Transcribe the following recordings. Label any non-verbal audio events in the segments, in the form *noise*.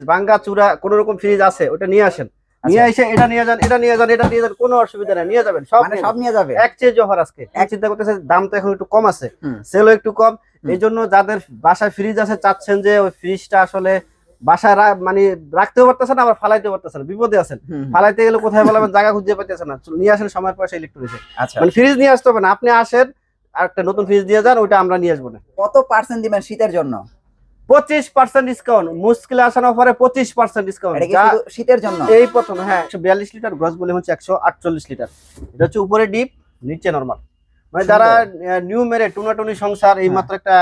ভাঙ্গা চূড়া কোন রকম ফ্রিজ আছে ওটা নিয়ে আসেন। নিয়ে এসে এটা নিয়ে যান এটা নিয়ে যান এটা নিয়ে যান কোনো অসুবিধা নেই নিয়ে যাবেন সব মানে সব নিয়ে যাবে? এক্সচেঞ্জ অফার আজকে। এক চিন্তা করতেছে দাম তো এখন একটু কম আছে। সেলও একটু কম। এই জন্য যাদের বাসায় ফ্রিজ আছে চাচ্ছেন যে ওই ফ্রিজটা আসলে বাসায় মানে রাখতেও পারতেছেন আবার ফালাইতেও পারতেছেন বিপদে আছেন। ফালাইতে গেলে কোথায় বলবেন জায়গা খুঁজে পাইতেছেন না। নিয়ে আসেন সময়ের পয়সা ইলেকট্রনিক্সে আচ্ছা। মানে ফ্রিজ নিয়ে আসতে হবে না আপনি আসেন আর একটা নতুন ফ্রিজ দিয়ে যান ওইটা আমরা নিয়ে আসব না। কত পার্সেন্ট দিবেন শীতের জন্য? পঁচিশ পার্সেন্ট ডিসকাউন্ট মুশকিল আসান অফারে পঁচিশ পার্সেন্ট ডিসকাউন্ট শীতের জন্য? এই প্রথম হ্যাঁ একশো বিয়াল্লিশ লিটার গ্রস বলে হচ্ছে একশো আটচল্লিশ লিটার এটা হচ্ছে উপরে ডিপ নিচে নর্মাল মানে যারা নিউ মেরে টুনাটুনি সংসার এই মাত্র একটা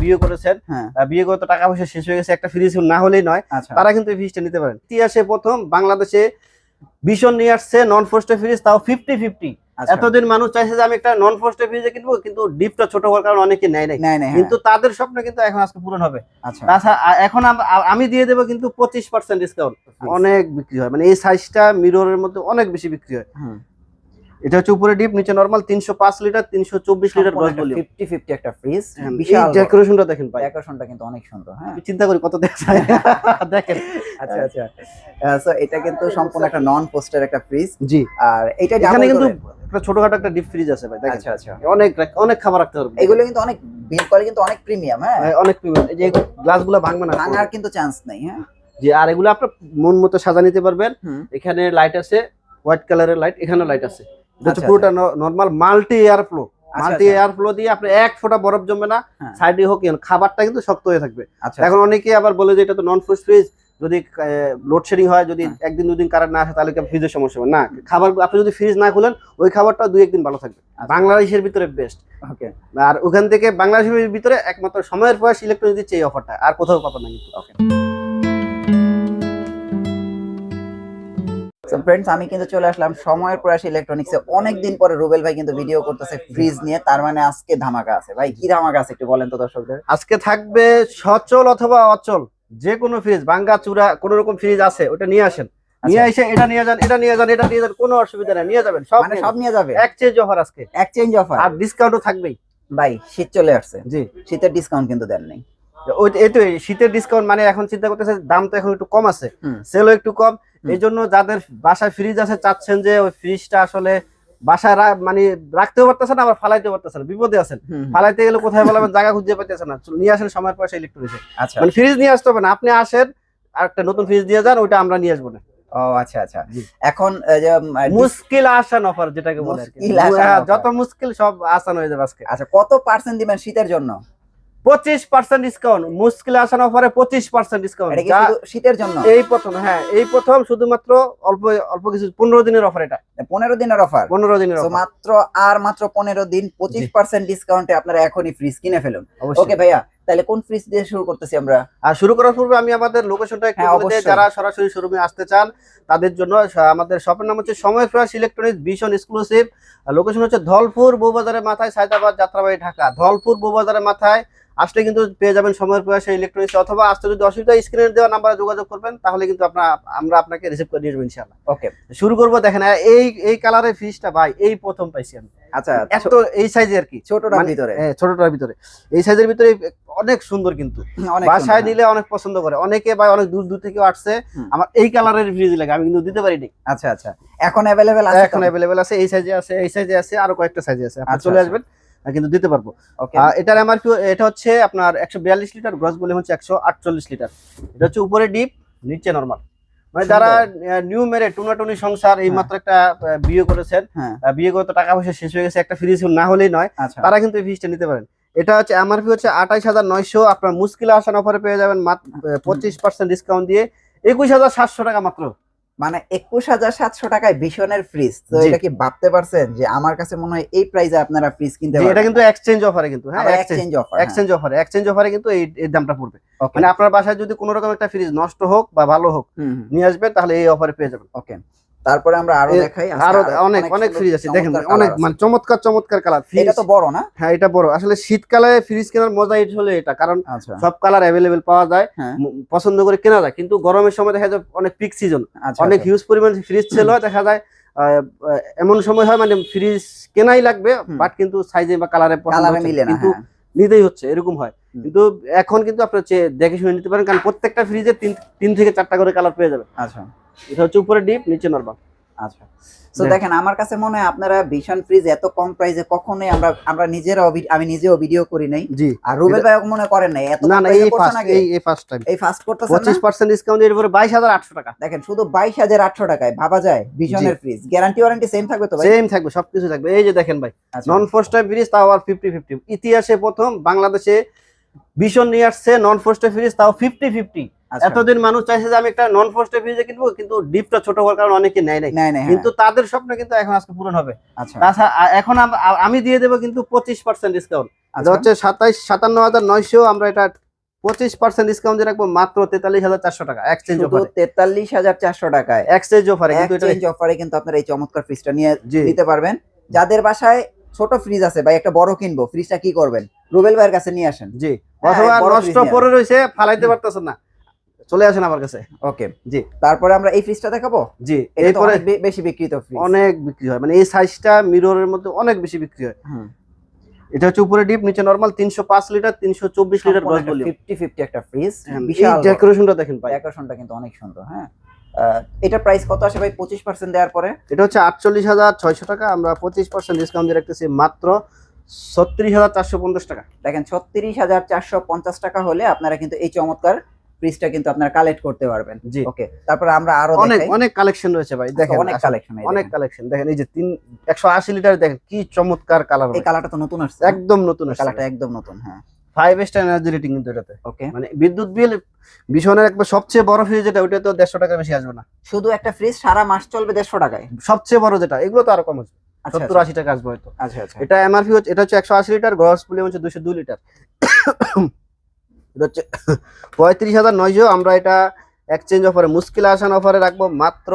বিয়ে করেছেন। হ্যাঁ। বিয়ে করে তো টাকা পয়সা শেষ হয়ে গেছে একটা ফ্রিজ না হলেই নয়। আচ্ছা। তারা কিন্তু এই ফ্রিজটা নিতে পারেন। ইতিহাসে প্রথম বাংলাদেশে ভীষণ নিয়ে আসছে নন ফোস্টে ফ্রিজ তাও ফিফটি ফিফটি এতদিন মানুষ চাইছে যে আমি একটা নন ফোস্টে ফ্রিজে কিনবো কিন্তু ডিপটা ছোট হওয়ার কারণে অনেকে নেয় নাই। নাই কিন্তু তাদের স্বপ্ন কিন্তু এখন আজকে পূরণ হবে। আচ্ছা। তাছাড়া এখন আমি দিয়ে দেবো কিন্তু পঁচিশ পার্সেন্ট ডিসকাউন্ট অনেক বিক্রি হয়। মানে এই সাইজটা মিররের মধ্যে অনেক বেশি বিক্রি হয়। এটা হচ্ছে উপরে ডিপ নিচে নরমাল তিনশো পাঁচ লিটার তিনশো চব্বিশ litre gross volume fifty fifty একটা ফ্রিজ এই বিশাল ডেকোরেশনটা দেখেন ভাই। ডেকোরেশনটা কিন্তু অনেক সুন্দর হ্যাঁ। চিন্তা করি কত দেখা যায়। *laughs* দেখেন। আচ্ছা আচ্ছা। সো এটা কিন্তু সম্পূর্ণ একটা নন পোস্টার একটা ফ্রিজ জি। আর এটা এখানে কিন্তু একটা ছোটখাটো একটা ডিপ ফ্রিজ আছে ভাই দেখেন। আচ্ছা আচ্ছা। অনেক অনেক খাবার রাখতে পারবে এগুলো কিন্তু অনেক বিল করে কিন্তু অনেক প্রিমিয়াম হ্যাঁ। হ্যাঁ, অনেক premium। এই যে গ্লাসগুলো ভাঙবে না। ভাঙার কিন্তু চান্স নেই হ্যাঁ। জি আর এগুলো আপনার মন মতো সাজা নিতে পারবেন। এখানে লাইট আছে হোয়াইট কালারের লাইট এখানে লাইট আছে। আচ্ছা, পুরোটা নর্মাল মাল্টি এয়ার ফ্লো আচ্ছা, মাল্টি আচ্ছা। এয়ার ফ্লো দিয়ে আপনি এক ফোঁটা বরফ জমবে না হ্যাঁ। সাইডে হোক ইয়ে, খাবারটা কিন্তু শক্ত হয়ে থাকবে। আচ্ছা এখন অনেকে আবার বলে যে এটা তো নন ফুড ফ্রিজ যদি লোডশেডিং হয় যদি হ্যাঁ। একদিন দুদিন কারেন্ট না আসে তাহলে কি ফ্রিজের সমস্যা হবে? না খাবার আপনি যদি ফ্রিজ না খুলেন ওই খাবারটা দুই একদিন ভালো থাকবে। আচ্ছা। বাংলাদেশের ভিতরে বেস্ট ওকে। আর ওখান থেকে বাংলাদেশের ভিতরে একমাত্র সময়ের বয়স ইলেকট্রনিক দিচ্ছে এই অফারটা আর কোথাও পাবেন না কিন্তু। ওকে। ফ্রেন্ডস আমি কিন্তু চলে আসলাম সময়ের প্রয়াস ইলেকট্রনিক্সে অনেকদিন পরে রুবেল ভাই কিন্তু ভিডিও করতেছে ফ্রিজ নিয়ে। তার মানে আজকে ধামাকা আছে। ভাই কি ধামাকা আছে একটু বলেন তো দর্শকদের? আজকে থাকবে সচল অথবা অচল যে কোনো ফ্রিজ ভাঙ্গা চূড়া কোনো রকম ফ্রিজ আছে ওটা নিয়ে আসেন। নিয়ে এসে এটা নিয়ে যান এটা নিয়ে যান এটা নিয়ে যান কোনো অসুবিধা নেই নিয়ে যাবেন সব মানে সব নিয়ে যাবে? এক্সচেঞ্জ অফার আজকে। এক্সচেঞ্জ অফার আর ডিসকাউন্টও থাকবেই। ভাই শীত চলে আসছে। জি। শীতের ডিসকাউন্ট কিন্তু দেন নেই। এই তো শীতের ডিসকাউন্ট মানে এখন চিন্তা করতেছে দাম তো এখন একটু কম আছে সেলও একটু কম। এই জন্য যাদের বাসায় ফ্রিজ আছে চাচ্ছেন যে ওই ফ্রিজটা আসলে বাসায় মানে রাখতেও পারতেছেন আবার ফালাইতেও পারতেছেন না, বিপদে আছেন। ফালাইতে গেলে কোথায় বলবেন জায়গা খুঁজে পাইতেছেন না নিয়ে আসেন সময়ের পয়সা ইলেকট্রনিক্সে আচ্ছা। মানে ফ্রিজ নিয়ে আসতে হবে না আপনি আসেন আর একটা নতুন ফ্রিজ দিয়ে যান ওইটা আমরা নিয়ে আসব না। ও আচ্ছা আচ্ছা। এখন মুশকিল আসান অফার যেটাকে বলে হ্যাঁ। যত মুশকিল সব আসান হয়ে যাবে আজকে। আচ্ছা কত পার্সেন্ট দিবেন শীতের জন্য? পঁচিশ পার্সেন্ট ডিসকাউন্ট মুশকিল আসান অফারে পঁচিশ পার্সেন্ট ডিসকাউন্ট শীতের জন্য? এই প্রথম হ্যাঁ এই প্রথম শুধুমাত্র অল্প অল্প কিছু পনেরো দিনের অফার এটা। পনেরো দিনের অফার পনেরো দিনের মাত্র আর মাত্র পনেরো দিন পঁচিশ পার্সেন্ট ডিসকাউন্টে আপনারা এখনই ফ্রিজ কিনে ফেলুন। ওকে ভাইয়া তাহলে কোন ফ্রিজ দিয়ে শুরু করতেছি আমরা? আর শুরু করার পূর্বে আমি আমাদের লোকেশনটা একটু হ্যাঁ, বলে যারা সরাসরি শোরুমে আসতে চান তাদের জন্য আমাদের শপের নাম হচ্ছে সময় ফ্রেশ ইলেকট্রনিক্স ভীষণ এক্সক্লুসিভ লোকেশন হচ্ছে ধলপুর বউবাজারের মাথায় সায়দাবাদ যাত্রাবাড়ি ঢাকা। ধলপুর বউবাজারের মাথায় আসলে কিন্তু পেয়ে যাবেন সময়ের প্রয়াসে ইলেকট্রনিক্স অথবা আসতে যদি অসুবিধা স্ক্রিনে দেওয়া নাম্বারে যোগাযোগ করবেন তাহলে কিন্তু আপনার আমরা আপনাকে রিসিভ করে নিয়ে যাব ইনশাআল্লাহ। ওকে শুরু করব দেখেন এই এই কালারের ফিসটা ভাই এই প্রথম পাইছি আমি। আচ্ছা এত এই সাইজে আর কি। ছোটটার মানে- ভিতরে। হ্যাঁ, ছোটটার ভিতরে। এই সাইজের ভিতরে অনেক সুন্দর কিন্তু। অনেক বাসায় হ্যাঁ। নিলে অনেক পছন্দ করে। অনেকে ভাই অনেক দূর দূর থেকে আসছে। আমার এই কালারের ফ্রিজ লাগে আমি কিন্তু দিতে পারিনি। আচ্ছা আচ্ছা। এখন অ্যাভেলেবেল আছে এখন অ্যাভেলেবেল আছে এই সাইজে আছে এই সাইজে আছে আরও কয়েকটা সাইজে আছে। আপনি আচ্ছা, চলে আচ্ছা। আসবেন। কিন্তু দিতে পারব। এটার এমআরপি এটা হচ্ছে আপনার একশো বিয়াল্লিশ লিটার গ্রস বলে হচ্ছে একশো আটচল্লিশ লিটার। এটা হচ্ছে উপরে ডিপ নিচে নর্মাল মানে যারা নিউ মেরে টুনাটুনি সংসার এই হ্যাঁ। মাত্র একটা বিয়ে করেছেন হ্যাঁ। বিয়ে করে তো টাকা পয়সা শেষ হয়ে গেছে একটা ফ্রিজ না হলেই নয় আচ্ছা। তারা কিন্তু এই ফ্রিজটা নিতে পারেন। এটা হচ্ছে এমআরপি হচ্ছে আঠাইশ হাজার নয়শো আপনার মুশকিল আসান অফারে পেয়ে যাবেন মাত্র পঁচিশ পার্সেন্ট ডিসকাউন্ট দিয়ে একুশ হাজার সাতশো টাকা মাত্র। মানে একুশ হাজার সাতশো টাকায় ভীষণের ফ্রিজ তো এটা কি ভাবতে পারছেন যে আমার কাছে মনে হয় এই প্রাইসে আপনারা ফ্রিজ কিনতে এটা কিন্তু এক্সচেঞ্জ অফারে কিন্তু হ্যাঁ এক্সচেঞ্জ অফার এক্সচেঞ্জ অফারে এক্সচেঞ্জ অফারে কিন্তু এই এই দামটা পড়বে। মানে আপনার বাসায় যদি কোনো রকম একটা ফ্রিজ নষ্ট হোক বা ভালো হোক নিয়ে আসবেন তাহলে এই অফারে পেয়ে যাবেন। ওকে তারপরে আমরা আরও দেখাই আরও অনেক অনেক ফ্রিজ আছে। দেখেন অনেক মানে চমৎকার চমৎকার কালার এটা তো বড় না? হ্যাঁ এটা বড়। আসলে শীতকালে ফ্রিজ কেনার মজা এটা হলো এটা কারণ আচ্ছা। সব কালার অ্যাভেলেবেল পাওয়া যায় হ্যাঁ। পছন্দ করে কেনা যায়। কিন্তু গরমের সময় দেখা যায় অনেক পিক সিজন আচ্ছা অনেক আচ্ছা। হিউজ পরিমাণ ফ্রিজ সেল হয় দেখা যায় এমন সময় হয় মানে ফ্রিজ কেনাই লাগবে বাট কিন্তু সাইজে বা কালারে কালারে মিলে না কিন্তু হ্যাঁ। নিতেই হচ্ছে এরকম হয়। কিন্তু এখন কিন্তু আপনার দেখে শুনে নিতে পারেন কারণ প্রত্যেকটা ফ্রিজে তিন তিন থেকে চারটা করে কালার পেয়ে যাবেন। আচ্ছা। এটা হচ্ছে উপরে ডিপ নিচে নরমাল আচ্ছা। তো দেখেন আমার কাছে মনে হয় আপনারা ভিশন ফ্রিজ এত কম প্রাইসে কখনোই আমরা আমরা নিজেরাও আমি নিজেও ভিডিও করি নাই। আর রুবেল ভাই মনে করেন নাই এত না এই ফার্স্ট এই এই ফার্স্ট টাইম এই ফার্স্ট করতেছেন পঁচিশ না পার্সেন্ট ডিসকাউন্ট দিয়ে এরপরে বাইশ হাজার আটশো টাকা। দেখেন শুধু বাইশ হাজার আটশো টাকায় ভাবা যায় ভিশনের ফ্রিজ গ্যারান্টি ওয়ারেন্টি সেম থাকবে তো ভাই? সেম থাকবে সবকিছু থাকবে। এই যে দেখেন ভাই। নন ফার্স্ট টাইপ ফ্রিজ তাও আর ফিফটি ফিফটি ইতিহাসে প্রথম বাংলাদেশে ভীষণ নিয়ে আসছে নন ফোর্স টাইপ ফ্রিজ তাও ফিফটি ফিফটি আচ্ছা। এতদিন মানুষ চাইছে যে আমি একটা নন ফোর্স টাইপ ফ্রিজে কিনবো কিন্তু ডিপটা ছোট হওয়ার কারণে অনেকে নেয় নাই। নাই কিন্তু তাদের স্বপ্ন কিন্তু এখন আজকে পূরণ হবে। আচ্ছা। তাছাড়া এখন আমি দিয়ে দেবো কিন্তু পঁচিশ পার্সেন্ট ডিসকাউন্ট আচ্ছা। হচ্ছে সাতাইশ সাতান্ন হাজার নয়শো আমরা এটা পঁচিশ পার্সেন্ট ডিসকাউন্ট দিয়ে রাখব মাত্র তেতাল্লিশ হাজার চারশো টাকা। এক্সচেঞ্জ অফারে তেতাল্লিশ হাজার চারশো টাকায়। এক্সচেঞ্জ অফারে কিন্তু এক্সচেঞ্জ অফারে কিন্তু আপনারা এই চমৎকার ফ্রিজটা নিয়ে নিতে পারবেন। যাদের বাসায় ছোট ফ্রিজ আছে বা একটা বড় কিনবো ফ্রিজটা কি করবেন? রুবেল ভাইয়ের কাছে নিয়ে আসেন। জি। হ্যাঁ, অথবা নষ্ট পড়ে রয়েছে ফালাইতে পারতেছেন না। চলে আসেন আমার কাছে। ওকে। জি। তারপরে আমরা এই ফ্রিজটা দেখাবো? জি। এটা এরপরে বেশি বিক্রিত ফ্রিজ অনেক বিক্রি হয়। মানে এই সাইজটা মিররের মধ্যে অনেক বেশি বিক্রি হয়। এটা হচ্ছে উপরে ডিপ নিচে নরমাল তিনশো পাঁচ লিটার তিনশো চব্বিশ litre gross volume fifty fifty একটা ফ্রিজ এই বিশাল ডেকোরেশনটা দেখেন ভাই। ডেকোরেশনটা কিন্তু অনেক সুন্দর হ্যাঁ। এটার প্রাইস কত আসে ভাই? পঁচিশ পার্সেন্ট দেওয়ার পরে? এটা হচ্ছে আটচল্লিশ হাজার ছয়শো টাকা। আমরা পঁচিশ পার্সেন্ট ডিসকাউন্ট দিয়ে রাখতেছি মাত্র ছত্রিশ হাজার চারশো পঞ্চাশ টাকা। দেখেন ছত্রিশ হাজার চারশো পঞ্চাশ টাকা হলে আপনারা কিন্তু এই চমৎকার ফ্রিজটা কিন্তু আপনারা কালেক্ট করতে পারবেন। জি। ওকে তারপরে আমরা আরও অনেক অনেক কালেকশন রয়েছে ভাই দেখেন অনেক কালেকশন অনেক কালেকশন দেখেন এই যে লিটার দেখেন কি চমৎকার কালার এই কালারটা তো নতুন আসছে। একদম নতুন কালারটা একদম নতুন হ্যাঁ। ফাইভ স্টার এনার্জি রেটিং কিন্তু এটাতে। ওকে মানে বিদ্যুৎ বিল ভীষণের একবার সবচেয়ে বড় ফ্রিজ যেটা ওইটা তো দেড়শো টাকা বেশি আসবে না। শুধু একটা ফ্রিজ সারা মাস চলবে দেড়শো টাকায়। সবচেয়ে বড় যেটা এগুলো তো আরও কম আছে সত্তর আশি টাকা আসবে হয়তো। আচ্ছা আচ্ছা। এটা এমআরপি হচ্ছে এটা হচ্ছে একশো আশি লিটার গ্রস ভলিউম হচ্ছে দুশো দুই লিটার। এটা হচ্ছে পঁয়ত্রিশ হাজার নয়শো আমরা এটা এক্সচেঞ্জ অফারে মুশকিল আসান অফারে রাখব মাত্র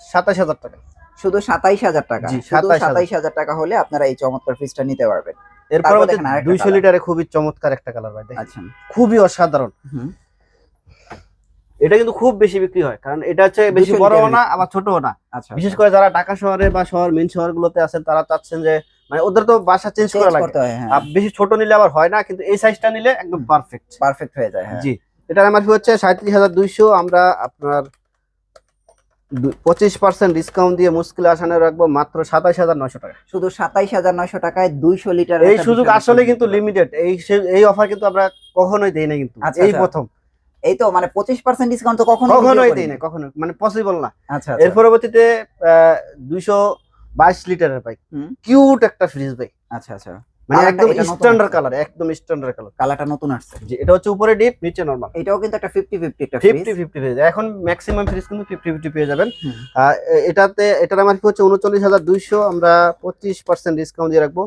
সাতাশ হাজার টাকা। শুধু সাতাইশ হাজার টাকা। জি, শুধু 27,000 সাতাইশ হাজার টাকা হলে আপনারা এই চমৎকার ফ্রিজটা নিতে পারবেন। এরপর দুইশো লিটারে খুবই চমৎকার একটা কালার ভাই দেখেন। আচ্ছা। খুবই অসাধারণ। এটা কিন্তু খুব বেশি বিক্রি হয় কারণ এটা হচ্ছে বেশি 200 বড়ও না আবার ছোটও না। আচ্ছা বিশেষ করে যারা ঢাকা শহরে বা শহর মেন শহরগুলোতে আছেন তারা চাচ্ছেন যে মানে ওদের তো বাসা চেঞ্জ করা লাগে। হয় আর বেশি ছোট নিলে আবার হয় না কিন্তু এই সাইজটা নিলে একদম পারফেক্ট পারফেক্ট হয়ে যায় হ্যাঁ। জি এটার এমআরপি হচ্ছে সাঁত্রিশ হাজার দুইশো আমরা আপনার পঁচিশ পার্সেন্ট ডিসকাউন্ট দিয়ে মুশকিল আসানে রাখব মাত্র সাতাশ হাজার নশো টাকা। শুধু সাতাইশ হাজার নয়শো টাকায় দুইশো লিটার এই সুযোগ আসলে কিন্তু লিমিটেড এই এই অফার কিন্তু আমরা কখনোই দেই না কিন্তু আচ্ছা, এই আচ্ছা। প্রথম। এই তো মানে পঁচিশ পার্সেন্ট ডিসকাউন্ট তো কখনো কখনোই দেই না কখনো মানে পসিবল না। আচ্ছা এর পরবর্তীতে দুইশো বাইশ লিটারের বাইক কিউট একটা ফ্রিজ ভাই আচ্ছা আচ্ছা। মানে একদম স্ট্যান্ডার্ড কালার একদম স্ট্যান্ডার্ড কালার কালারটা নতুন আসছে। এটা হচ্ছে উপরে ডিপ নিচে নরমাল এটাও কিন্তু একটা পেয়ে যায় এখন ম্যাক্সিমাম ফ্রিজ কিন্তু পেয়ে যাবেন। এটাতে এটার আমার কি হচ্ছে উনচল্লিশ হাজার দুইশো। আমরা পঁচিশ পার্সেন্ট ডিসকাউন্ট দিয়ে রাখব।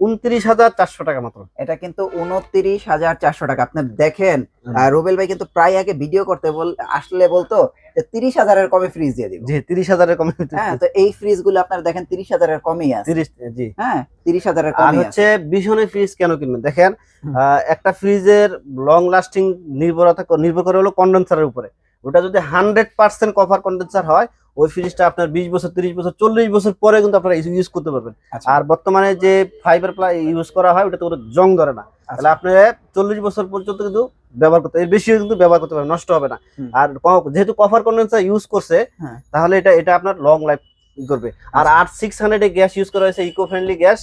উনত্রিশ হাজার চারশো টাকা মাত্র। এটা কিন্তু উনত্রিশ হাজার চারশো টাকা। আপনি দেখেন রুবেল ভাই কিন্তু প্রায় আগে ভিডিও করতে বল আসলে বলতো যে তিরিশ হাজারের কমে ফ্রিজ দিয়ে দিব। জি তিরিশ হাজারের কমে হ্যাঁ তো এই ফ্রিজগুলো আপনার দেখেন তিরিশ হাজারের কমই আছে। তিরিশ জি। হ্যাঁ তিরিশ হাজারের কমই হচ্ছে ভীষণে ফ্রিজ কেন কিনবেন? দেখেন একটা ফ্রিজের লং লাস্টিং নির্ভরতা নির্ভর করে হলো কন্ডেন্সারের উপরে। ওটা যদি হান্ড্রেড পার্সেন্ট কভার কন্ডেন্সার হয় ওই ফ্রিজটা আপনার বিশ বছর তিরিশ বছর চল্লিশ বছর পরে কিন্তু আপনারা ইউজ করতে পারবেন। আচ্ছা, আর বর্তমানে যে ফাইবার প্লাই ইউজ করা হয় ওটাতে কোনো জং ধরে না। তাহলে আচ্ছা। আপনি চল্লিশ বছর পর্যন্ত কিন্তু ব্যবহার করতে এর বেশিও কিন্তু ব্যবহার করতে পারেন নষ্ট হবে না। আর যেহেতু কভার কন্ডেন্সার ইউজ করছে হ্যাঁ। তাহলে এটা এটা আপনার লং লাইফ করবে। আর আচ্ছা। আট সিক্স হান্ড্রেড গ্যাস ইউজ করা হয়েছে ইকো ফ্রেন্ডলি গ্যাস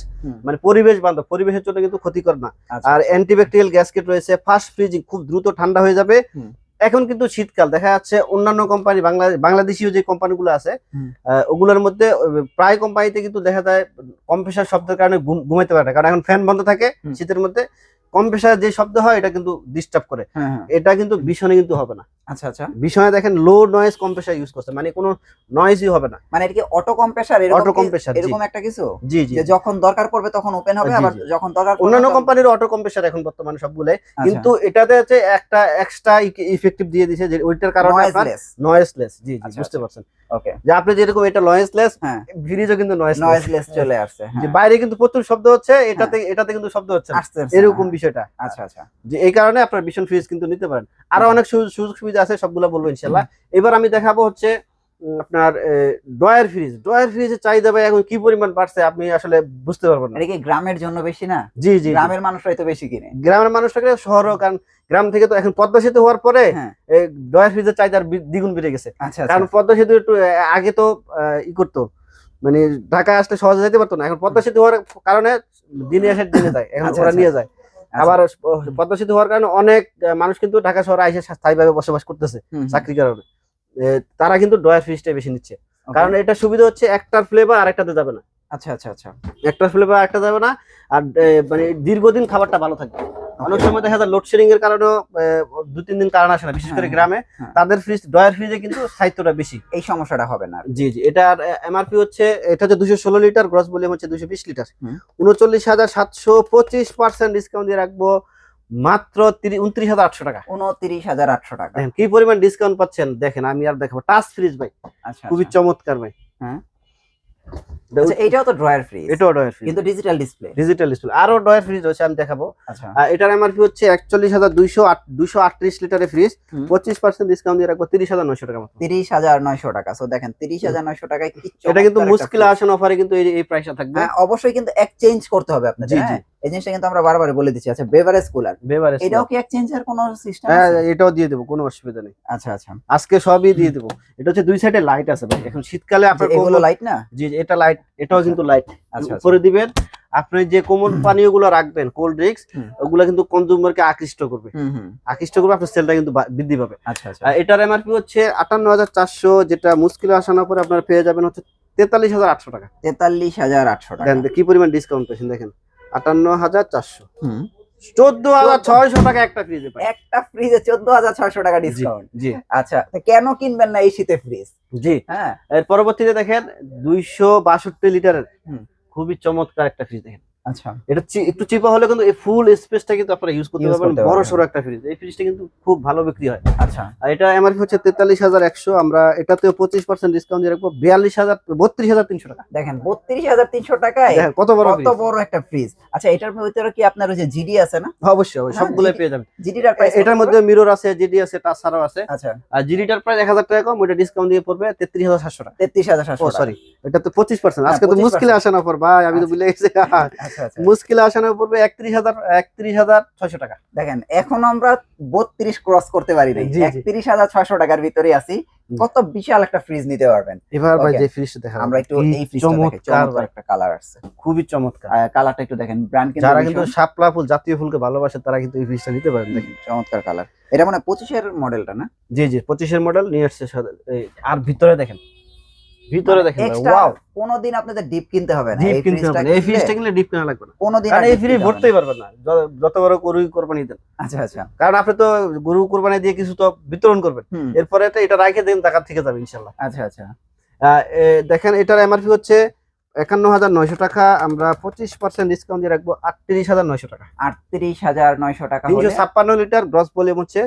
মানে পরিবেশ বান্ধব পরিবেশের জন্য কিন্তু ক্ষতিকর না। আর অ্যান্টিব্যাকটেরিয়াল গ্যাসকেট রয়েছে ফাস্ট ফ্রিজিং খুব দ্রুত ঠান্ডা হয়ে যাবে। এখন কিন্তু শীতকাল দেখা যাচ্ছে অন্যান্য কোম্পানি বাংলা বাংলাদেশীয় যে কোম্পানিগুলো আছে আহ, ওগুলোর মধ্যে প্রায় কোম্পানিতে কিন্তু দেখা যায় কম্প্রেসার শব্দের কারণে ঘুমাইতে পারে না। কারণ এখন ফ্যান বন্ধ থাকে শীতের মধ্যে কম্প্রেসার যে শব্দ হয় এটা কিন্তু ডিস্টার্ব করে। হ্যাঁ হ্যাঁ। এটা কিন্তু ভীষণে কিন্তু হবে না। আচ্ছা আচ্ছা। ভীষণে দেখেন লো নয়েজ কম্প্রেসার ইউজ করছে। মানে কোনো নয়েজই হবে না। মানে এটা কি অটো কম্প্রেসার compressor, জি। এরকম একটা কিছু? জি জি। যখন দরকার পড়বে তখন ওপেন হবে আবার যখন দরকার অন্যান্য কোম্পানির অটো কম্প্রেসার এখন বর্তমানে সবগুলাই। আচ্ছা, কিন্তু এটাতে হচ্ছে একটা এক্সট্রা ইফেক্টিভ দিয়ে দিয়েছে যে ওইটার কারণে আপনার নয়েজলেস জি জি আচ্ছা, বুঝতে পারছেন। ওকে যে আপনি যেরকম এটা নয়েজলেস হ্যাঁ। ফ্রিজও কিন্তু নয়েজলেস নয়েজলেস চলে আসছে যে হ্যাঁ। বাইরে কিন্তু প্রচুর শব্দ হচ্ছে এটাতে এটাতে কিন্তু শব্দ হচ্ছে এরকম হ্যাঁ। বিষয়টা। আচ্ছা আচ্ছা। যে এই কারণে আপনার ভীষণ ফ্রিজ কিন্তু নিতে পারেন। আরও অনেক সুযোগ সুবিধা আছে সবগুলো বলব ইনশাল্লাহ এবার আমি দেখাবো হচ্ছে আপনার ডয়ার ফ্রিজ। ডয়ার ফ্রিজের চাহিদা ভাই এখন কি পরিমাণ বাড়ছে আপনি আসলে বুঝতে পারবেন না। এটা কি গ্রামের জন্য বেশি না? জি জি। গ্রামের মানুষরাই তো বেশি কিনে। গ্রামের মানুষটাকে শহরও কারণ গ্রাম থেকে তো এখন পদ্মা সেতু হওয়ার পরে হ্যাঁ। ডয়ার ফ্রিজের চাহিদা দ্বিগুণ বেড়ে গেছে। আচ্ছা কারণ পদ্মা সেতু একটু আগে তো আহ, ই করতো। মানে ঢাকা আসলে সহজে যেতে পারতো না। এখন পদ্মা সেতু হওয়ার কারণে দিনে আসে দিনে যায়। এখন আচ্ছা, ওরা আচ্ছা। নিয়ে যায়। আবার পদ্মা সেতু হওয়ার কারণে অনেক মানুষ কিন্তু ঢাকা শহরে আইসে স্থায়ীভাবে বসবাস করতেছে চাকরি কারণে। তারা কিন্তু ডয়ার ফিসটাই বেশি নিচ্ছে। কারণ এটা সুবিধা হচ্ছে একটার ফ্লেভার আর একটাতে যাবে না। আচ্ছা আচ্ছা আচ্ছা। একটার ফ্লেভার একটা যাবে না। আর মানে দীর্ঘদিন খাবারটা ভালো থাকবে। অনেক সময় দেখা যায় লোডশেডিং এর কারণেও এ, দু তিন দিন কারণ আসে না বিশেষ করে হ্যাঁ, গ্রামে। হ্যাঁ। তাদের ফ্রিজ ডয়ার ফ্রিজে কিন্তু স্থায়িত্বটা বেশি। এই সমস্যাটা হবে না জি জি এটার এমআরপি হচ্ছে এটা হচ্ছে দুশো ষোলো লিটার গ্রস ভলিউম হচ্ছে দুশো বিশ লিটার উনচল্লিশ হাজার সাতশো পঁচিশ পার্সেন্ট ডিসকাউন্ট দিয়ে রাখব মাত্র উনত্রিশ হাজার আটশো টাকা। উনত্রিশ হাজার আটশো টাকা। কি পরিমাণ ডিসকাউন্ট পাচ্ছেন? দেখেন আমি আর দেখাবো। টাচ ফ্রিজ ভাই। আচ্ছা খুবই আচ্ছা। চমৎকার ভাই। হ্যাঁ। আচ্ছা, তো ড্রয়ার ফ্রিজ এটাও ডয়ার ফ্রিজ কিন্তু ডিজিটাল ডিসপ্লে ডিজিটাল ডিসপ্লে আরও ড্রয়ার ফ্রিজ আমি দেখাবো। আচ্ছা। আর এটার এমআরপি হচ্ছে একচল্লিশ হাজার দুইশো দুইশো আটত্রিশ লিটারের ফ্রিজ হুম। পঁচিশ পার্সেন্ট ডিসকাউন্ট দিয়ে রাখব তিরিশ হাজার নয়শো টাকা মতো। তিরিশ হাজার নয়শো টাকা। সো দেখেন তিরিশ হাজার নয়শো টাকায় কি এটা কিন্তু মুশকিল fridge। আসেন অফারে কিন্তু এই প্রাইসটা থাকবে। হ্যাঁ অবশ্যই কিন্তু এক্সচেঞ্জ করতে হবে আপনাদের হ্যাঁ। এই জিনিসটা কিন্তু আমরা বারবার বলে দিচ্ছি। আচ্ছা বেভারেজ কুলার বেবারে এটাও কি এক্সচেঞ্জের কোনো সিস্টেম হ্যাঁ এটাও দিয়ে দেবো কোনো অসুবিধা নেই। আচ্ছা আচ্ছা। আজকে সবই দিয়ে দেবো। এটা হচ্ছে দুই সাইডে লাইট আছে ভাই। এখন শীতকালে আপনার এগুলো লাইট না? জি এটা লাইট এটাও আচ্ছা। কিন্তু লাইট আচ্ছা উপরে দিবেন আপনি যে কোমল পানীয়গুলো রাখবেন কোল্ড ড্রিঙ্কস। ওগুলো কিন্তু কনজিউমারকে আকৃষ্ট করবে। আকৃষ্ট করবে আপনার সেলটা কিন্তু বৃদ্ধি পাবে। আচ্ছা আচ্ছা। এটার এমআরপি হচ্ছে আটান্ন হাজার চারশো যেটা মুশকিল আসানোর পরে আপনারা পেয়ে যাবেন হচ্ছে তেতাল্লিশ হাজার আটশো টাকা। তেতাল্লিশ হাজার আটশো টাকা। দেন কি পরিমাণ ডিসকাউন্ট পেয়েছেন দেখেন। আটান্ন হাজার চারশো। হুম। চোদ্দ হাজার ছয়শো টাকা একটা ফ্রিজে পাই একটা ফ্রিজে চোদ্দ হাজার ছয়শো টাকা ডিসকাউন্ট জি। আচ্ছা কেন কিনবেন না এই শীতে ফ্রিজ জি। হ্যাঁ। এর পরবর্তীতে দেখেন দুইশো বাষট্টি লিটারের হুম। খুবই চমৎকার একটা ফ্রিজ দেখেন। আচ্ছা। এটা একটু চিপা হলে কিন্তু এই ফুল স্পেসটা কিন্তু আপনারা ইউজ করতে পারবেন। বড়। সড়ো একটা ফ্রিজ এই ফ্রিজটা কিন্তু খুব ভালো বিক্রি হয়। আচ্ছা। আর এটা এমআরপি হচ্ছে তেতাল্লিশ হাজার একশো। আমরা এটাতে পঁচিশ পার্সেন্ট ডিসকাউন্ট দিয়ে রাখব। বিয়াল্লিশ হাজার বত্রিশ হাজার তিনশো টাকা। দেখেন বত্রিশ হাজার তিনশো টাকায় কত বড় কত ফ্রিজ বড় একটা ফ্রিজ আচ্ছা এটার ভিতরে কি আপনার ওই যে জিডি আছে না? অবশ্যই অবশ্যই হ্যাঁ, সবগুলো পেয়ে যাবেন। জিডিটার প্রাইস এটার মধ্যে মিরর আছে জিডি আছে টাচ আছে। আচ্ছা। আর জিডিটার প্রাইস এক হাজার টাকা কম ওইটা ডিসকাউন্ট দিয়ে পড়বে তেত্রিশ হাজার সাতশো টাকা। তেত্রিশ হাজার সাতশো সরি এটা তো পঁচিশ পার্সেন্ট হ্যাঁ, আজকে তো 25% মুশকিলে আসে না পর ভাই আমি তো আচ্ছা। ভুলে গেছি। আচ্ছা। মুশকিলে আসানোর পড়বে একত্রিশ হাজার একত্রিশ হাজার ছয়শো টাকা। দেখেন এখন আমরা বত্রিশ ক্রস করতে পারি নাই। একত্রিশ হাজার ছয়শো টাকার ভিতরে আছি। কত বিশাল একটা ফ্রিজ নিতে পারবেন। এবার ভাই যে ফ্রিজটা দেখা আমরা একটু এই ফ্রিজটা দেখি চমৎকার একটা কালার আছে। খুবই চমৎকার। কালারটা একটু দেখেন ব্র্যান্ড কিন্তু যারা কিন্তু শাপলা ফুল জাতীয় ফুলকে ভালোবাসে তারা কিন্তু এই ফ্রিজটা নিতে পারেন। দেখেন চমৎকার কালার এটা মানে পঁচিশের মডেলটা না? জি জি পঁচিশের মডেল নিয়ে আসছে আর ভিতরে দেখেন ভিতরে দেখেন এক্সট্রা ওয়াও কোনোদিন আপনাদের ডিপ কিনতে হবে না। ডিপ এই কিনতে হবে ফ্রিজটা এই ফ্রিজটা কিনলে ডিপ কেনা লাগবে না। কোনোদিন কারণ এই ফ্রিজ ভরতেই পারবেন না। যত বড় গরু কোরবানি দেন। আচ্ছা আচ্ছা। কারণ আপনি তো গরু কোরবানি দিয়ে কিছু তো বিতরণ করবেন। এরপরে তো এটা রাখে দেন টাকা থেকে যাবে ইনশাল্লাহ। আচ্ছা আচ্ছা। দেখেন এটার এমআরপি হচ্ছে একান্ন হাজার নয়শো টাকা। আমরা পঁচিশ পার্সেন্ট ডিসকাউন্ট দিয়ে রাখব আটত্রিশ হাজার নয়শো টাকা। আটত্রিশ হাজার নয়শো টাকা তিনশো ছাপ্পান্ন লিটার গ্রস ভলিউম হচ্ছে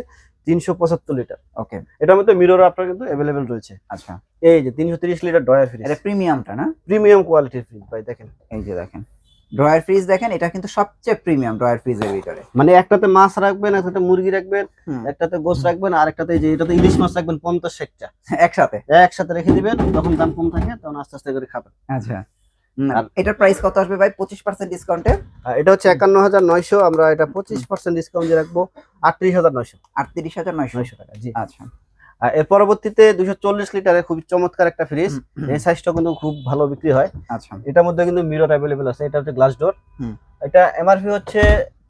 তিনশো পঁচাত্তর লিটার। ওকে এটার মধ্যে মিরর আপনার কিন্তু অ্যাভেলেবেল রয়েছে। আচ্ছা। এই যে তিনশো তিরিশ লিটার ডয়ার ফ্রিজ এটা প্রিমিয়ামটা না? প্রিমিয়াম কোয়ালিটির ফ্রিজ ভাই দেখেন। এই যে দেখেন। ড্রয়ার ফ্রিজ দেখেন এটা কিন্তু সবচেয়ে প্রিমিয়াম ড্রয়ার ফ্রিজের ভিতরে। মানে একটাতে মাছ রাখবেন একটাতে মুরগি রাখবেন একটাতে গোস রাখবেন আর একটাতে যে এটাতে ইলিশ মাছ রাখবেন পঞ্চাশ ষাটটা। একসাথে? একসাথে রেখে দিবেন যখন দাম কম থাকে তখন আস্তে আস্তে করে খাবেন। আচ্ছা। এটার প্রাইস কত আসবে ভাই? পঁচিশ পার্সেন্ট ডিসকাউন্টে এটা হচ্ছে একান্ন হাজার নয়শো আমরা এটা পঁচিশ পার্সেন্ট ডিসকাউন্ট দিয়ে রাখব। আটত্রিশ হাজার নয়শো। আটত্রিশ হাজার নয়শো। নয়শো টাকা জি। আচ্ছা। এর পরবর্তীতে দুশো চল্লিশ লিটারের খুবই চমৎকার একটা ফ্রিজ এই সাইজটা কিন্তু খুব ভালো বিক্রি হয়। আচ্ছা। এটার মধ্যে কিন্তু মিরর অ্যাভেলেবেল আছে এটা হচ্ছে গ্লাস ডোর হুম। এটা এমআরপি হচ্ছে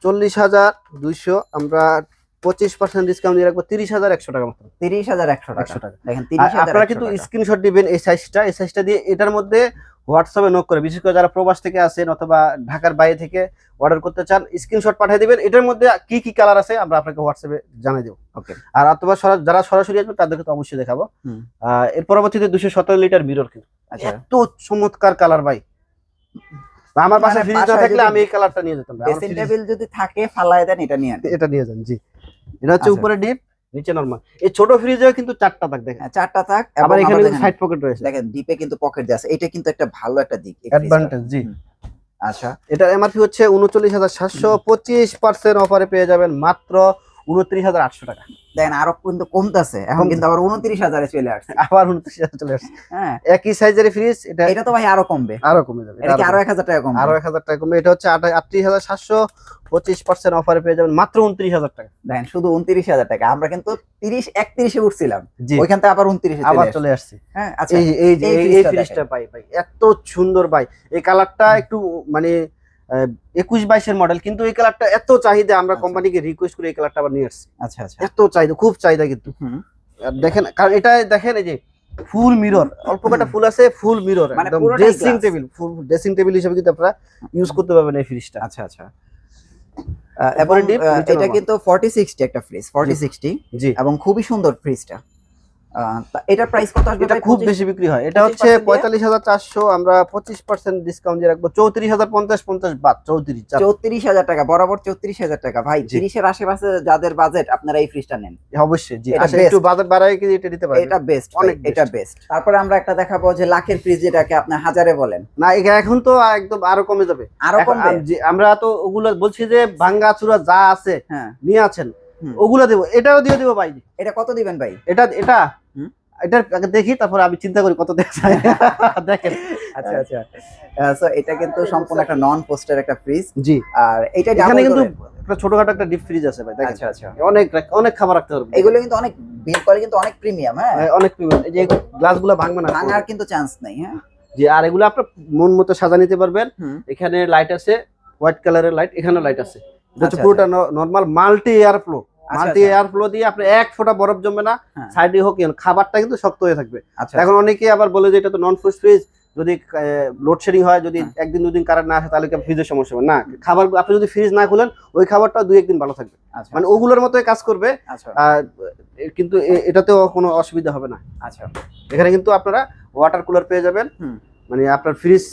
চল্লিশ হাজার দুইশো আমরা পঁচিশ পার্সেন্ট ডিসকাউন্ট দিয়ে রাখব তিরিশ হাজার একশো টাকা মাত্র। তিরিশ হাজার একশো একশো টাকা। দেখেন তিরিশ আপনারা কিন্তু স্ক্রিনশট দিবেন এই সাইজটা এই সাইজটা দিয়ে এটার মধ্যে হোয়াটসঅ্যাপে নোট করে বিশেষ করে যারা প্রবাস থেকে আসেন অথবা ঢাকার বাইরে থেকে অর্ডার করতে চান স্ক্রিনশট পাঠিয়ে দিবেন। এটার মধ্যে কি কি কালার আছে আমরা আপনাকে হোয়াটসঅ্যাপে জানিয়ে দেবো। ওকে আর অথবা যারা সরাসরি আসবে তাদেরকে তো অবশ্যই দেখাবো। আহ, এর পরবর্তীতে দুশো সতেরো লিটার মিরর কিন্তু। আচ্ছা। এত চমৎকার কালার ভাই। আমার পাশে মানে ফ্রিজ না থাকলে আমি এই কালারটা নিয়ে যেতাম। ড্রেসিং টেবিল যদি থাকে ফালায় দেন এটা নিয়ে এটা নিয়ে যান জি। এটা হচ্ছে আচ্ছা। উপরে ডিপ নিচে নরমাল এই ছোট ফ্রিজেও কিন্তু চারটা থাক দেখেন। হ্যাঁ, চারটা থাক আবার এখানে সাইড পকেট রয়েছে। দেখেন ডিপে কিন্তু পকেট দেওয়া আছে। এটা কিন্তু একটা ভালো একটা দিক অ্যাডভান্টেজ জি। আচ্ছা। এটা এমআরপি হচ্ছে উনচল্লিশ হাজার সাতশো পঁচিশ পার্সেন্ট অফারে পেয়ে যাবেন মাত্র উনত্রিশ হাজার আটশো টাকা। দেখেন আরও কিন্তু কমতেছে। এখন কিন্তু আবার উনত্রিশ হাজারে চলে আসছে। আবার উনত্রিশ হাজার চলে আসছে। হ্যাঁ। একই সাইজের ফ্রিজ এটা এটা তো ভাই আরও কমবে। আরও কমে যাবে এটা আরও এক হাজার টাকা কমবে? আরও এক হাজার টাকা কমবে। এটা হচ্ছে আটত্রিশ হাজার সাতশো পঁচিশ পার্সেন্ট অফারে পেয়ে যাবেন। মাত্র উনত্রিশ হাজার টাকা। দেখেন শুধু উনত্রিশ হাজার টাকা। আমরা কিন্তু তিরিশ একত্রিশে উঠছিলাম। ওইখান থেকে আবার উনত্রিশে আবার চলে আসছে। হ্যাঁ আচ্ছা এই যে- এই ফ্রিজটা পাই ভাই এত সুন্দর ভাই। এই কালারটা একটু মানে একুশ বাইশের মডেল কিন্তু এই কালারটা এত চাহিদা আমরা আচ্ছা। কোম্পানিকে রিকোয়েস্ট করে এই কালারটা আবার নিয়ে আসছি। আচ্ছা আচ্ছা। এত চাহিদা খুব চাহিদা কিন্তু। দেখেন কারণ এটা দেখেন এই যে ফুল মিরর অল্প কটা ফুল আছে ফুল মিরর মানে একদম dressing table full dressing table হিসেবে কিন্তু আপনারা ইউজ করতে পারবেন এই ফ্রিজটা আচ্ছা আচ্ছা। এবং এটা কিন্তু ফর্টি সিক্সটি একটা ফ্রিজ ফর্টি সিক্সটি জি। এবং খুবই সুন্দর ফ্রিজটা এটার প্রাইস কত আসবে এটা খুব বেশি বিক্রি হয়। এটা হচ্ছে দিয়ে? পঁয়তাল্লিশ হাজার চারশো আমরা পঁচিশ পার্সেন্ট ডিসকাউন্ট দিয়ে রাখব। চৌত্রিশ হাজার পঞ্চাশ পঞ্চাশ বাদ চৌত্রিশ চার। চৌত্রিশ হাজার টাকা বরাবর চৌত্রিশ হাজার টাকা। ভাই জি। তিরিশের আশেপাশে যাদের বাজেট আপনারা এই ফ্রিজটা নেন। অবশ্যই জি। আচ্ছা একটু বাজার বাড়ায় কি এটা দিতে পারবেন? এটা বেস্ট অনেক এটা বেস্ট তারপরে আমরা একটা দেখাবো যে লাখের ফ্রিজ যেটাকে আপনি হাজারে বলেন। না এখা- এখন তো একদম আরও কমে যাবে। আরও কমবে? আমরা তো ওগুলো বলছি যে ভাঙ্গা চূড়া যা আছে হ্যাঁ। নিয়ে আছেন। ওগুলো দেবো। এটাও দিয়ে দেবো ভাই। এটা কত দিবেন ভাই? এটা এটা এটা দেখি তারপর আমি চিন্তা করি কত দেখা যায়। দেখেন। আচ্ছা আচ্ছা। সো এটা কিন্তু সম্পূর্ণ একটা নন পোস্টার একটা ফ্রিজ জি। আর এটা এখানে কিন্তু একটা ছোটখাটো একটা ডিপ ফ্রিজ আছে ভাই দেখেন। আচ্ছা আচ্ছা। অনেক অনেক খাবার রাখতে পারবেন এগুলো কিন্তু অনেক বিল করে কিন্তু অনেক প্রিমিয়াম হ্যাঁ? অনেক premium। এই যে গ্লাসগুলো ভাঙবে না। ভাঙার কিন্তু চান্স নেই হ্যাঁ? জি আর এগুলো আপনার মন মতো সাজা নিতে পারবেন। এখানে লাইট আছে হোয়াইট কালারের লাইট এখানেও লাইট আছে। হচ্ছে আচ্ছা, পুরোটা নর্মাল মাল্টি এয়ার ফ্লো আচ্ছা, মাল্টি আচ্ছা। এয়ার ফ্লো দিয়ে আপনি এক ফোঁটা বরফ জমবে না হ্যাঁ। সাইডে হোক ইয়ে, খাবারটা কিন্তু শক্ত হয়ে থাকবে। আচ্ছা এখন অনেকে আবার বলে যে এটা তো নন ফুড ফ্রিজ যদি লোডশেডিং হয় যদি হ্যাঁ। একদিন দুদিন কারেন্ট না আসে তাহলে ফ্রিজের সমস্যা হবে? না খাবার আপনি যদি ফ্রিজ না খুলেন ওই খাবারটা দুই একদিন ভালো থাকবে। আচ্ছা মানে ওগুলোর মতোই কাজ করবে আচ্ছা। কিন্তু এটাতেও কোনো অসুবিধা হবে না। আচ্ছা। এখানে কিন্তু আপনারা ওয়াটার কুলার পেয়ে যাবেন। মানে আপনার ফ্রিজ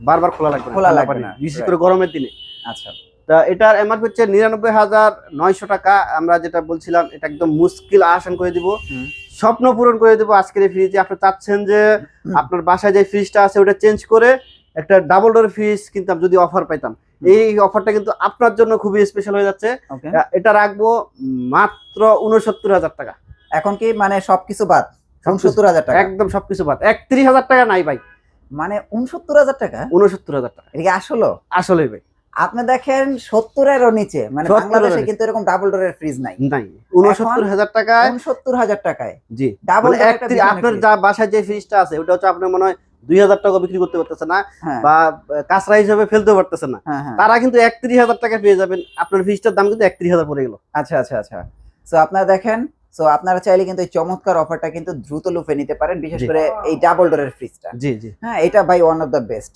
বারবার খোলা লাগবে খোলা লাগবে না, বিশেষ করে গরমের দিনে। আচ্ছা। তা এটার এমআরপি হচ্ছে নিরানব্বই হাজার নয়শো টাকা। আমরা যেটা বলছিলাম এটা একদম মুশকিল আসান করে দিব। স্বপ্ন পূরণ করে দিব আজকের এই ফ্রিজে আপনি চাচ্ছেন যে আপনার বাসায় যে ফ্রিজটা আছে ওটা চেঞ্জ করে একটা ডাবল ডোর ফ্রিজ কিনতাম যদি অফার পাইতাম। এই অফারটা কিন্তু আপনার জন্য খুবই স্পেশাল হয়ে যাচ্ছে। এটা রাখব মাত্র উনসত্তর হাজার টাকা। এখন কি মানে সবকিছু বাদ? উনসত্তর হাজার টাকা? একদম সবকিছু বাদ। একত্রিশ হাজার টাকা নাই ভাই। মানে উনসত্তর হাজার টাকা? উনসত্তর হাজার টাকা। এটা কি আসলো আসলে ভাই। আপনি দেখেন সত্তরেরও নিচে মানে বাংলাদেশে কিন্তু এরকম ডাবল ডোরের ফ্রিজ নাই। নাই। উনসত্তর হাজার টাকায় উনসত্তর হাজার টাকায়। জি। ডাবল মানে আপনার যা বাসায় যে ফ্রিজটা আছে ওটা হচ্ছে আপনার মনে হয় দুই হাজার টাকা বিক্রি করতে পারতেছে না হ্যাঁ। বা কাঁচরা হিসাবে ফেলতে পারতেছে না। হ্যাঁ হ্যাঁ। তারা কিন্তু একত্রিশ হাজার টাকা পেয়ে যাবেন। আপনার ফ্রিজটার দাম কিন্তু একত্রিশ হাজার পড়ে গেল। আচ্ছা আচ্ছা আচ্ছা। সো আপনারা দেখেন সো আপনারা চাইলে কিন্তু এই চমৎকার অফারটা কিন্তু দ্রুত লুফে নিতে পারেন বিশেষ করে এই ডাবল ডোরের ফ্রিজটা জি জি। হ্যাঁ এটা ভাই ওয়ান অফ দ্য বেস্ট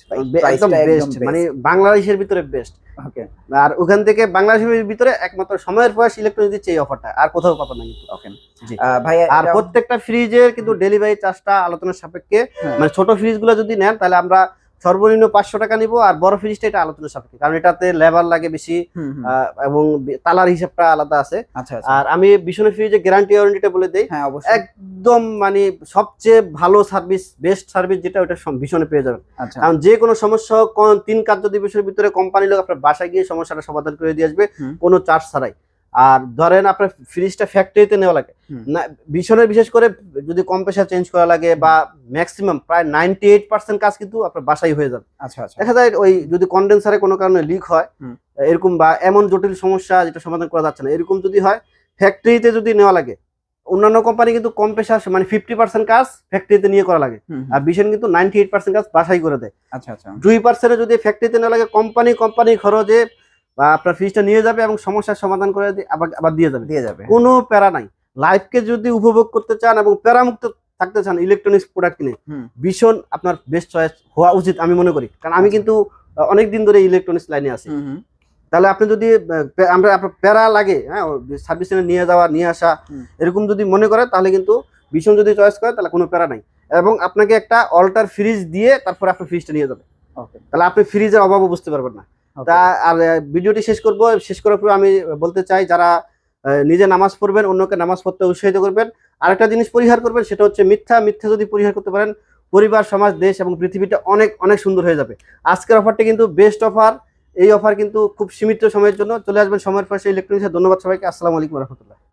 একদম বেস্ট মানে বাংলাদেশের ভিতরে বেস্ট ওকে আর ওখান থেকে বাংলাদেশের ভিতরে একমাত্র সময়ের প্রয়াস ইলেকট্রনিক দিচ্ছে এই অফারটা আর কোথাও পাবেন না কিন্তু। ওকে জি। ভাই আর প্রত্যেকটা ফ্রিজের কিন্তু ডেলিভারি চার্জটা আলোচনার সাপেক্ষে হ্যাঁ। মানে ছোট ফ্রিজগুলো যদি নেন তাহলে আমরা সর্বনিম্ন পাঁচশো টাকা নিব আর বড় ফ্রিজটা এটা আলোচনার সাপেক্ষে কারণ এটাতে লেবার লাগে বেশি এবং তালার হিসাবটা আলাদা আছে। আচ্ছা আচ্ছা। আর আমি বিষ্ণু ফ্রিজের গ্যারান্টি ওয়ারেন্টিটা বলে দেই হ্যাঁ একদম মানে সবচেয়ে ভালো সার্ভিস বেস্ট সার্ভিস যেটা ওটা ভীষণে পেয়ে যাবেন। আচ্ছা। কারণ যে কোনো সমস্যা কোন তিন কার্য দিবসের ভিতরে কোম্পানি লোক আপনার বাসায় গিয়ে সমস্যাটা সমাধান করে দিয়ে আসবে কোনো চার্জ ছাড়াই। আর ধরেন আপনার ফ্রিজটা ফ্যাক্টরিতে নেওয়া লাগে। না ভীষণের বিশেষ করে যদি কম্প্রেসার চেঞ্জ করা লাগে বা ম্যাক্সিমাম প্রায় নাইনটি এইট পার্সেন্ট কাজ কিন্তু আপনার বাসায় হয়ে যাবে। আচ্ছা আচ্ছা। দেখা যায় ওই যদি কন্ডেন্সারে কোনো কারণে লিক হয় এরকম বা এমন জটিল সমস্যা যেটা সমাধান করা যাচ্ছে না এরকম যদি হয় ফ্যাক্টরিতে যদি নেওয়া লাগে অন্যান্য কোম্পানি কিন্তু কম পেশা মানে ফিফটি পার্সেন্ট কাজ ফ্যাক্টরিতে নিয়ে করা লাগে। আর ভীষণ কিন্তু নাইনটি এইট পার্সেন্ট কাজ বাসাই করে দেয়। আচ্ছা আচ্ছা। দুই পার্সেন্টে যদি ফ্যাক্টরিতে নেওয়া লাগে কোম্পানি কোম্পানি খরচে বা আপনার ফ্রিজটা নিয়ে যাবে এবং সমস্যার সমাধান করে আবার আবার দিয়ে যাবে। দিয়ে যাবে। কোনো প্যারা নাই। লাইফকে যদি উপভোগ করতে চান এবং প্যারামুক্ত থাকতে চান ইলেকট্রনিক্স প্রোডাক্ট কিনে ভীষণ আপনার বেস্ট চয়েস হওয়া উচিত আমি মনে করি। কারণ আমি আচ্ছা। কিন্তু অনেক দিন ধরে ইলেকট্রনিক্স লাইনে আছি। তাহলে আপনি যদি আমরা আপনার প্যারা লাগে হ্যাঁ সার্ভিস সেন্টার নিয়ে যাওয়া নিয়ে আসা এরকম যদি মনে করে তাহলে কিন্তু ভীষণ যদি চয়েস করে তাহলে কোনো প্যারা নাই। এবং আপনাকে একটা অল্টার ফ্রিজ দিয়ে তারপর আপনি ফ্রিজটা নিয়ে যাবে। তাহলে আপনি ফ্রিজের অভাবও বুঝতে পারবেন না. তা আর ভিডিওটি শেষ করব। শেষ করার পর আমি বলতে চাই যারা নিজে নামাজ পড়বেন অন্যকে নামাজ পড়তে উৎসাহিত করবেন। আরেকটা জিনিস পরিহার করবেন সেটা হচ্ছে মিথ্যা। মিথ্যা যদি পরিহার করতে পারেন পরিবার সমাজ দেশ এবং পৃথিবীটা অনেক অনেক সুন্দর হয়ে যাবে। আজকের অফারটি কিন্তু বেস্ট অফার এই অফার কিন্তু খুব সীমিত সময়ের জন্য। চলে আসবেন সময়ের পর পাশে ইলেকট্রনিক্সে ধন্যবাদ সবাইকে। আসসালামু আলাইকুম রহমতুল্লাহ।